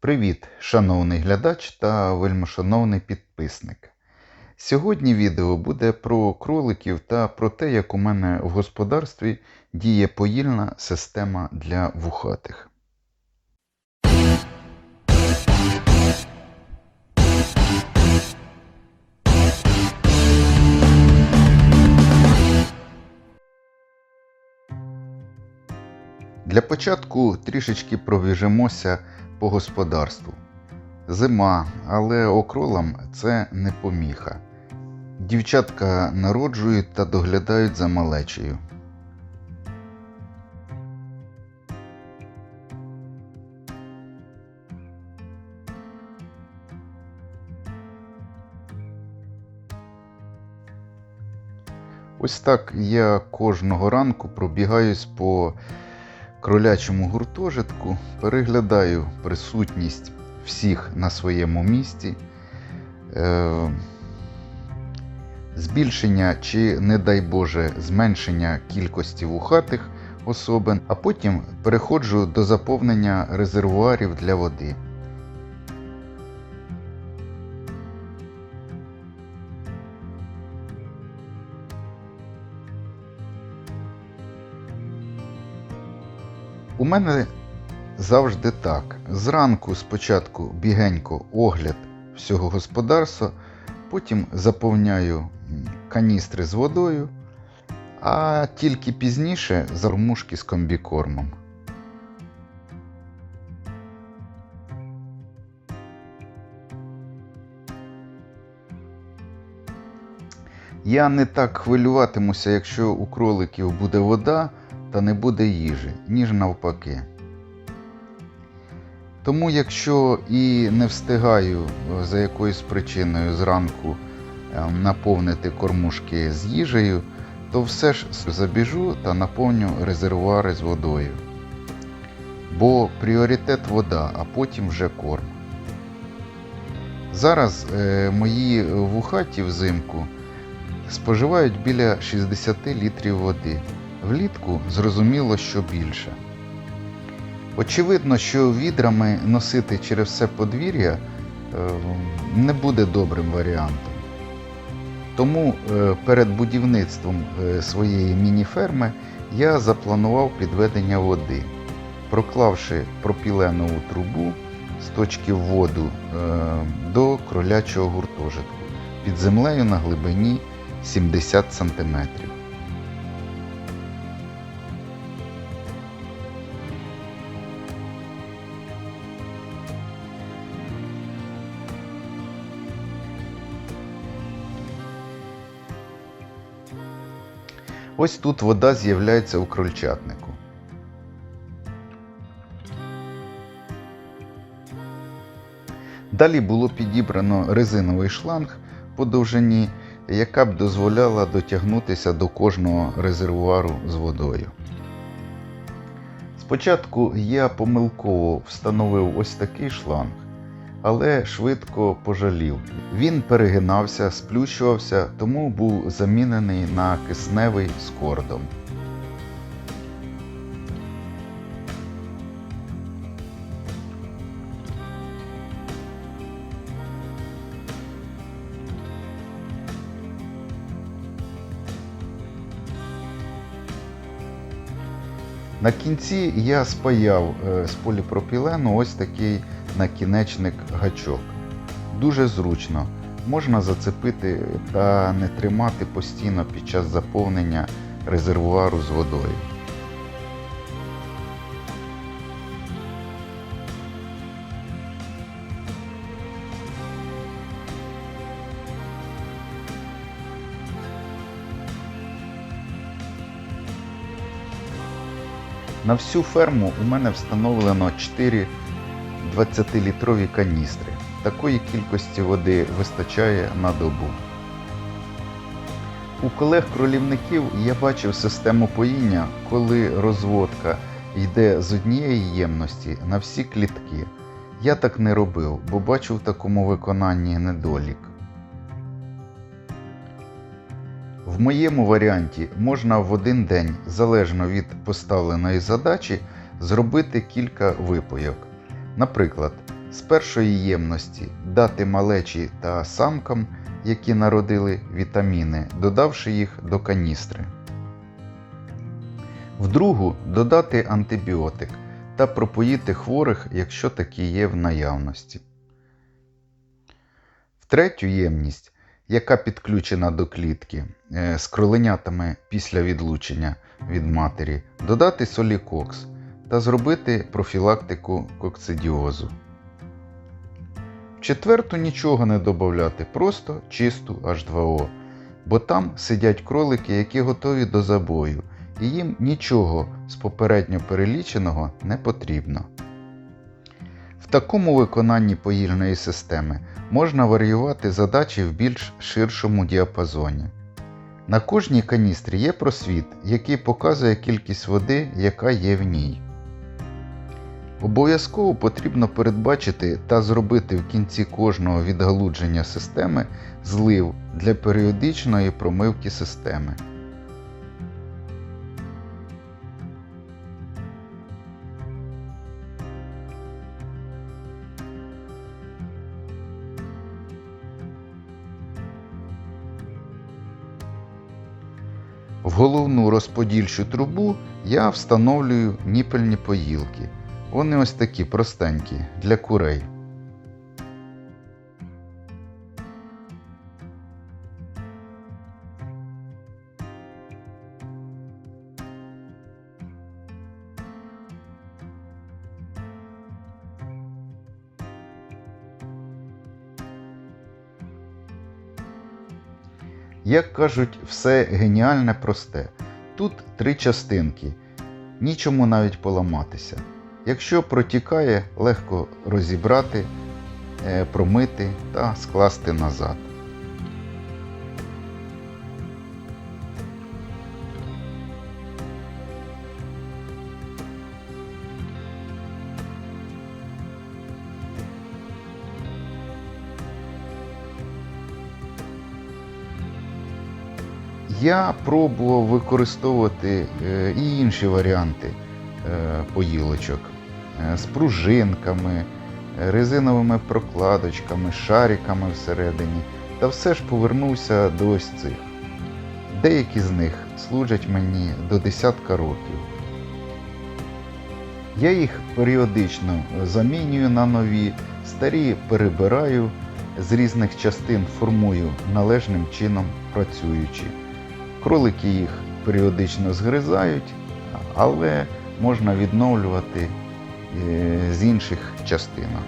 Привіт, шановний глядач та вельмишановний підписник. Сьогодні відео буде про кроликів та про те, як у мене в господарстві діє поїльна система для вухатих. Для початку трішечки пробіжимося по господарству. Зима, але окролам це не поміха. Дівчатка народжують та доглядають за малечею. Ось так я кожного ранку пробігаюсь по кролячому гуртожитку, переглядаю присутність всіх на своєму місці, е, збільшення чи, не дай Боже, зменшення кількості вухатих особин, а потім переходжу до заповнення резервуарів для води. У мене завжди так. Зранку спочатку бігенько огляд всього господарства, потім заповняю каністри з водою, а тільки пізніше зармушки з комбікормом. Я не так хвилюватимуся, якщо у кроликів буде вода та не буде їжі, ніж навпаки. Тому, якщо і не встигаю е, за якоюсь причиною зранку е, наповнити кормушки з їжею, то все ж забіжу та наповню резервуари з водою. Бо пріоритет вода, а потім вже корм. Зараз е, мої вухаті взимку споживають біля 60 літрів води. Влітку зрозуміло, що більше. Очевидно, що відрами носити через все подвір'я е, не буде добрим варіантом. Тому е, перед будівництвом е, своєї міні-ферми я запланував підведення води, проклавши пропіленову трубу з точки вводу е, до кролячого гуртожитку під землею на глибині 70 см. Ось тут вода з'являється у крольчатнику. Далі було підібрано резиновий шланг по довжині, яка б дозволяла дотягнутися до кожного резервуару з водою. Спочатку я помилково встановив ось такий шланг, але швидко пожалів. Він перегинався, сплющувався, тому був замінений на кисневий з кордом. На кінці я спаяв е, з поліпропілену ось такий накінечник гачок. Дуже зручно. Можна зацепити та не тримати постійно під час заповнення резервуару з водою. На всю ферму у мене встановлено 4 20-літрові каністри. Такої кількості води вистачає на добу. У колег-кролівників я бачив систему поїння, коли розводка йде з однієї ємності на всі клітки. Я так не робив, бо бачу в такому виконанні недолік. В моєму варіанті можна в один день, залежно від поставленої задачі, зробити кілька випойок. Наприклад, з першої ємності дати малечі та самкам, які народили вітаміни, додавши їх до каністри. В другу додати антибіотик та пропоїти хворих, якщо такі є в наявності. В третю ємність, яка підключена до клітки е, з кроленятами після відлучення від матері, додати солікокс та зробити профілактику кокцидіозу. В четверту нічого не додати, просто чисту H2O, бо там сидять кролики, які готові до забою, і їм нічого з попередньо переліченого не потрібно. В такому виконанні поїльної системи можна варіювати задачі в більш ширшому діапазоні. На кожній каністрі є просвіт, який показує кількість води, яка є в ній. Обов'язково потрібно передбачити та зробити в кінці кожного відгалудження системи злив для періодичної промивки системи. В головну розподільчу трубу я встановлюю ніпельні поїлки. Вони ось такі простенькі для курей. Як кажуть, все геніальне просте. Тут три частинки, нічому навіть поламатися. Якщо протікає, легко розібрати, е, промити та скласти назад. Я пробував використовувати е, і інші варіанти е, поїлочок з пружинками, е, резиновими прокладочками, шариками всередині, та все ж повернувся до ось цих. Деякі з них служать мені до десятка років. Я їх періодично замінюю на нові, старі перебираю, з різних частин формую належним чином працюючи. Кролики їх періодично згризають, але можна відновлювати е, з інших частинок.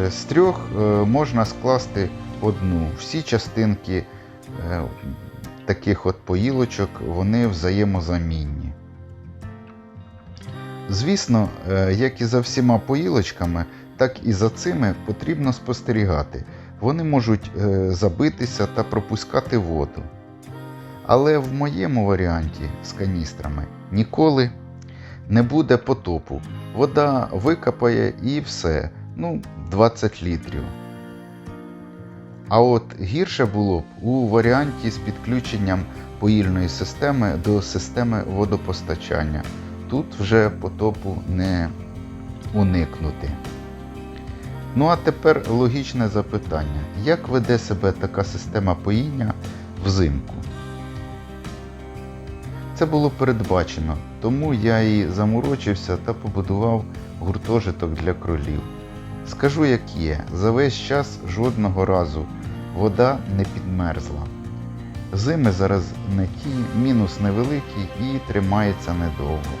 Е, З трьох е, можна скласти одну. Всі частинки е, таких от поїлочок вони взаємозамінні. Звісно, е, як і за всіма поїлочками, так і за цими потрібно спостерігати. Вони можуть е, забитися та пропускати воду. Але в моєму варіанті з каністрами ніколи не буде потопу. Вода викапає і все. Ну, 20 літрів. А от гірше було б у варіанті з підключенням поїльної системи до системи водопостачання. Тут вже потопу не уникнути. Ну а тепер логічне запитання: як веде себе така система поїння взимку? Це було передбачено, тому я і заморочився та побудував гуртожиток для кролів. Скажу як є, за весь час жодного разу вода не підмерзла. Зими зараз не ті, мінус невеликий і тримається недовго.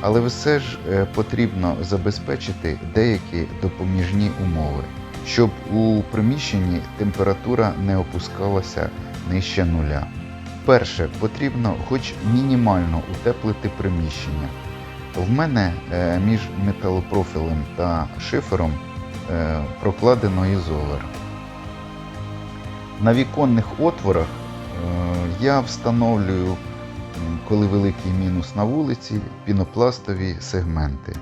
Але все ж е, потрібно забезпечити деякі допоміжні умови, щоб у приміщенні температура не опускалася нижче нуля. Перше, потрібно хоч мінімально утеплити приміщення. В мене е, між металопрофілем та шифером е, прокладено ізолер. На віконних отворах е, я встановлюю, коли великий мінус на вулиці, пінопластові сегменти.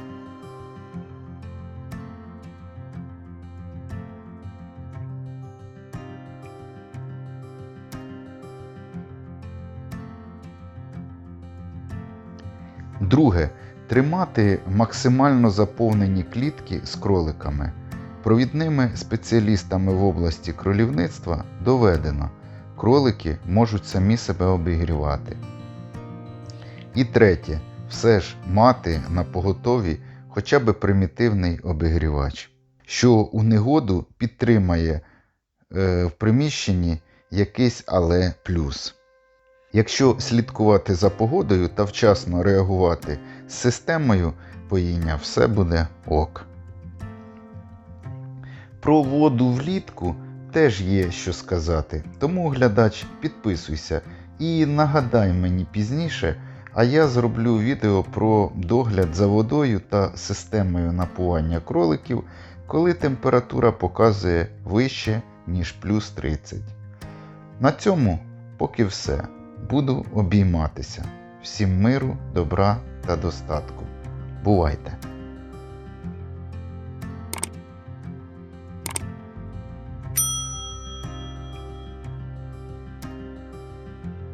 Друге, Тримати максимально заповнені клітки з кроликами. Провідними спеціалістами в області кролівництва доведено, кролики можуть самі себе обігрівати. І третє, все ж мати на поготові хоча б примітивний обігрівач, що у негоду підтримає е, в приміщенні якийсь але плюс. Якщо слідкувати за погодою та вчасно реагувати з системою поїння, все буде ок. Про воду влітку теж є що сказати, тому глядач підписуйся і нагадай мені пізніше, а я зроблю відео про догляд за водою та системою напування кроликів, коли температура показує вище, ніж плюс 30. На цьому поки все. Буду обійматися. Всім миру, добра та достатку. Бувайте!